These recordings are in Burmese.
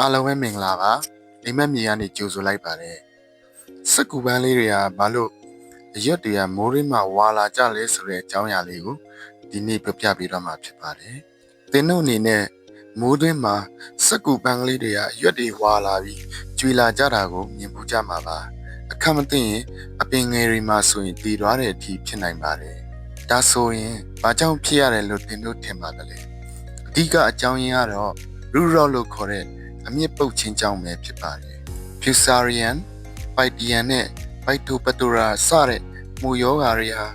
အားလုံးပဲမင်္ဂလာပါအိမ်မက်မြေကနေကြိုဆိုလိုက်ပါတယ်စက်ကူပန်းလေးတွေကဘာလို့အရွက်တွေကမိုးရင်းမှာဝါလာကြလဲဆိုတဲ့အကြောင်းအရာလေးကိုဒီနေ့ပြပြပေးတော့မှာဖြစ်ပါတယ်သင်တို့အနေနဲ့မိုးတွင်းမှာစက်ကူပန်းကလေးတွေကအရွက်တွေဝါလာပြီးကျွေလာကြတာကိုမြင်ပူကြမှာပါအခက်မသိရင်အပင်ငယ်တွေမှာဆိုရင်တည်သွားတဲ့အထိဖြစ်နိုင်ပါတယ်ဒါဆိုရင်ဘာကြောင့်ဖြစ်ရတယ်လို့သင်တို့ထင်ပါသလဲအဓိကအကြောင်းရင်းကတော့ရူရော့လို့ခေါ်တဲ့ အမြင့်ပုတ်ချင်းကြောင့်ပဲဖြစ်ပါတယ်။ Fusarian, Pythian နဲ့ Phytophthora စတဲ့မူယောဂါတွေဟာ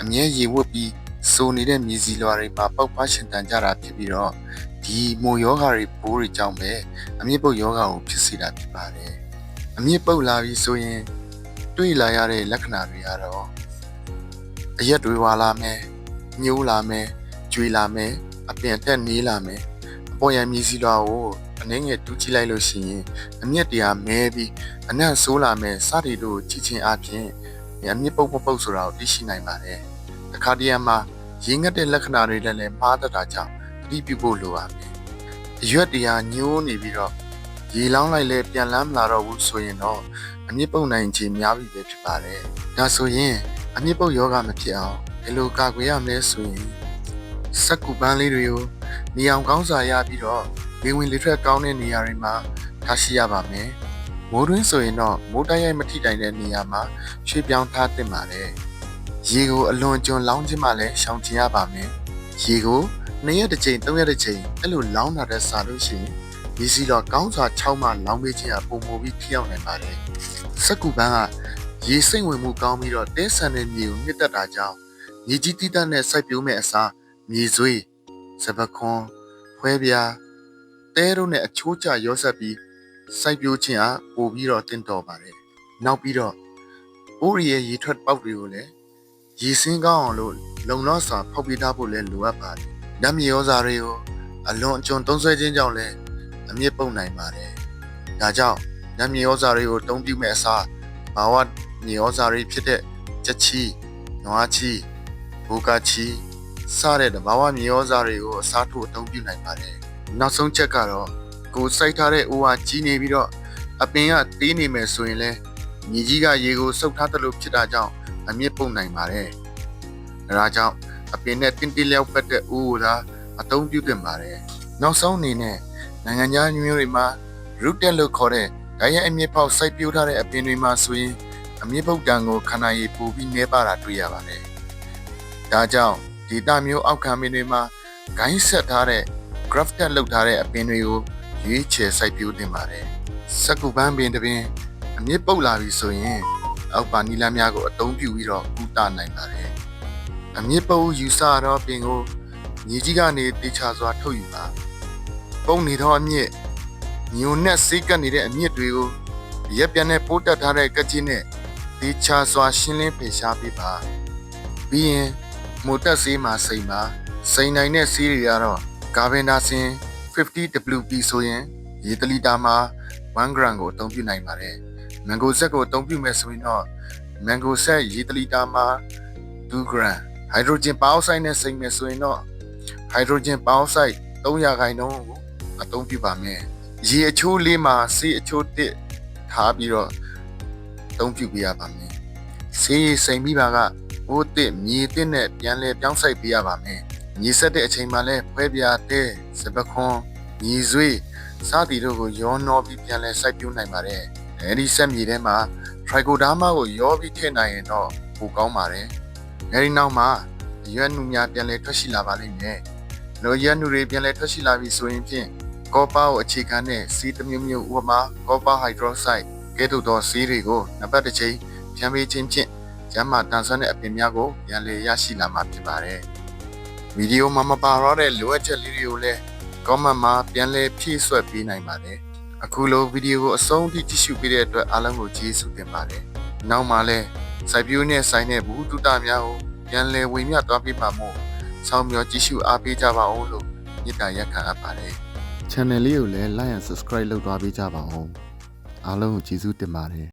အမြဲရေဝတ်ပြီးစိုးနေတဲ့မြေစီလွာတွေမှာပေါက်ဖွားရှင်တန်ကြတာဖြစ်ပြီးတော့ဒီမူယောဂါတွေပိုးတွေကြောင့်ပဲအမြင့်ပုတ်ယောဂါကိုဖြစ်စေတာဖြစ်ပါတယ်။အမြင့်ပုတ်လာပြီးဆိုရင်တွေ့လာရတဲ့လက္ခဏာတွေကတော့အရက်တွေဝါလာမယ်၊ညှိုးလာမယ်၊ကျွေလာမယ်၊အပင်အတက်နေလာမယ်။အပေါ်ရမြေစီလွာကိုအ နှင်းငယ်တူးကြည့်လိုက်လို့ရှိရင်အမျက်တရားမဲပြီးအနံ့ဆိုးလာမဲ့စတီတို့ချီချင်းအပြင်အမျက်ပုတ်ပုတ်ဆိုတာကိုသိရှိနိုင်ပါတယ်။တစ်ခါတည်းမှာရင်းငတ်တဲ့လက္ခဏာတွေလည်းမှားတတ်တာကြောင့်သတိပြုဖို့လိုပါမယ်။အရွက်တရားညှိုးနေပြီးတော့ရေလောင်းလိုက်လဲပြန်လန်းမလာတော့ဘူးဆိုရင်တော့အမျက်ပုတ်နိုင်ခြင်းများပြီပဲဖြစ်ပါတယ်။ဒါဆိုရင်အမျက်ပုတ်ယောဂမဖြစ်အောင်ဘယ်လိုကာကွယ်ရမလဲဆိုရင်စက်ကူပန်းလေးတွေကိုနေအောင်ကောင်းစာရပြီးတော့ လေဝင်လေထွက်ကောင်းတဲ့နေရာတွေမှာထားရှိရပါမယ်။မိုးတွင်းဆိုရင်တော့မိုးတိုက်ရိုက်မထိတိုင်တဲ့နေရာမှာရွှေ့ပြောင်းထားသင့်ပါတယ်။ရေကိုအလွန်ကျွံလောင်းခြင်းမှလည်းရှောင်ကျဉ်ရပါမယ်။ရေကိုနှစ်ရက်တစ်ချိန်သုံးရက်တစ်ချိန်အဲ့လိုလောင်းတာတဲ့စားလို့ရှိရင်ဒီစီတော့ကောင်းစွာ6မှလောင်းပေးခြင်းအပုံမူပြီးထိရောက်နိုင်ပါတယ်။စက်ကူပန်းကရေစိမ့်ဝင်မှုကောင်းပြီးတော့တဲဆန်တဲ့မြေကိုမြင့်တက်တာကြောင့်မြေကြီးတိတက်နဲ့စိုက်ပျိုးမဲ့အစားမြေဆွေးစပခွန်ဖွဲပြား တဲတို့နဲ့အချိုးကျရောဆက်ပြီးစိုက်ပျိုးခြင်းအားပို့ပြီးတော့တင့်တော်ပါတယ်။နောက်ပြီးတော့အိုးရီရဲ့ရေထွက်ပေါက်တွေကိုလည်းရေစင်းကောင်းအောင်လို့လုံလောက်စွာဖောက်ပြထားဖို့လည်းလိုအပ်ပါတယ်။ဓာတ်မြေဩဇာတွေကိုအလွန်အကျွံသုံးဆွဲခြင်းကြောင့်လည်းအမြင့်ပုံနိုင်ပါတယ်။ဒါကြောင့်ဓာတ်မြေဩဇာတွေကိုတုံးပြမဲ့အစားဘာဝမြေဩဇာတွေဖြစ်တဲ့ချက်ချီနွားချီဘူကာချီစတဲ့တဘာဝမြေဩဇာတွေကိုအစားထိုးအသုံးပြုနိုင်ပါတယ်။ နောက်ဆုံးချက်ကတော့ကိုစိုက်ထားတဲ့အိုးဟာကြီးနေပြီးတော့အပင်ကတေးနေမယ်ဆိုရင်လဲမြေကြီးကရေကိုစုပ်ထားသလိုဖြစ်တာကြောင့်အမြင့်ပုံနိုင်ပါတယ်။ဒါကြောင့်အပင်နဲ့တင်းတင်းလျောက်ပတ်တဲ့အိုးကိုသာအသုံးပြုသင့်ပါတယ်။နောက်ဆုံးအနေနဲ့နိုင်ငံခြားမျိုးတွေမှာ root လို့ခေါ်တဲ့ဓာတ်ရိုက်အမြင့်ပေါက်စိုက်ပျိုးထားတဲ့အပင်တွေမှာဆိုရင်အမြင့်ပုတ်တံကိုခန္ဓာရည်ပိုပြီးနှဲပါတာတွေ့ရပါတယ်။ဒါကြောင့်ဒေတာမျိုးအောက်ခံပင်တွေမှာဂိုင်းဆက်ထားတဲ့ grafted လုပ်ထားတဲ့အပင်တွေကိုရွေးချယ်စိုက်ပျိုးတင်ပါတယ်။စက်ကူပန်းပင်တစ်ပင်အမြင့်ပုတ်လာပြီဆိုရင်အောက်ပါနီလာများကိုအသုံးပြုပြီးတော့ကုသနိုင်ပါတယ်။အမြင့်ပုတ်ယူဆတော့ပင်ကိုမြေကြီးကနေတေချာစွာထုတ်ယူပါ။ပုံနေတော့အမြင့်ညုံနဲ့စိတ်ကပ်နေတဲ့အမြင့်တွေကိုရက်ပြန်နဲ့ပိုးတက်ထားတဲ့ကကြီးနဲ့တေချာစွာရှင်းလင်းဖယ်ရှားပေးပါ။ပြီးရင်မိုတက်ဆေးမှာစိန်ပါစိန်နိုင်တဲ့ဆေးတွေကတော့ ကာဗင်ဒါဆင် 50WP ဆိုရင်ရေတလီတာမှာ1 gram ကိုအသုံးပြုနိုင်ပါတယ်။မန်ဂိုဆက်ကိုအသုံးပြုမယ်ဆိုရင်တော့မန်ဂိုဆက်ရေတလီတာမှာ2 gram ဟိုက်ဒရိုဂျင်ပါအောက်ဆိုက်နဲ့စိန်မယ်ဆိုရင်တော့ဟိုက်ဒရိုဂျင်ပါအောက်ဆိုက်300ခိုင်နှုန်းကိုအသုံးပြုပါမယ်။ရေအချိုးလေးမှာဆေးအချိုးတစ်ထားပြီးတော့အသုံးပြုပေးရပါမယ်။ဆေးစိန်ပြီးပါကဘိုးတစ်မြေတစ်နဲ့ပြန်လဲပြောင်းဆိုင်ပေးရပါမယ်။ မြေဆက်တဲ့အချိန်မှလည်းဖွဲပြားတဲ့စပခွန်မြေဆွေးစသည်တို့ကိုရောနှောပြီးပြန်လဲစိုက်ပျိုးနိုင်ပါတယ်။အဲဒီဆက်မြေထဲမှာ trichoderma ကိုရောပြီးထည့်နိုင်ရင်တော့ပိုကောင်းပါတယ်။အဲဒီနောက်မှာရွက်နုများပြန်လဲထွက်ရှိလာပါလိမ့်မယ်။လိုရွက်နုတွေပြန်လဲထွက်ရှိလာပြီဆိုရင်ဖြင့်ကောပါကိုအခြေခံတဲ့စီးတစ်မျိုးမျိုးဥပမာကောပါဟိုက်ဒရိုဆိုက်ကဲ့သို့သောစီးတွေကိုနှစ်ပတ်တစ်ချိန်ပြန်ပေးခြင်းဖြင့်ကျမ်းမာတန်ဆွမ်းတဲ့အပင်များကိုပြန်လည်ရရှိလာမှာဖြစ်ပါတယ်။ ဗီဒီယိုမှာမပါတော့တဲ့လိုအပ်ချက်လေးတွေကိုလည်း comment မှာပြန်လည်ဖြည့်ဆွတ်ပေးနိုင်ပါတယ်။အခုလိုဗီဒီယိုကိုအဆုံးထိကြည့်ရှုပေးတဲ့အတွက်အားလုံးကိုကျေးဇူးတင်ပါတယ်။နောက်မှလည်းစိုက်ပျိုးနဲ့ဆိုင်တဲ့ဘူးတုတများကိုပြန်လည်ဝေမျှသွားပေးပါမို့ဆောင်းမျှော်ကြည့်ရှုအားပေးကြပါအောင်လို့မေတ္တာရက်ခံအပ်ပါတယ်။ channel လေးကိုလည်း like and subscribe လုပ်သွားပေးကြပါဦး။အားလုံးကိုကျေးဇူးတင်ပါတယ်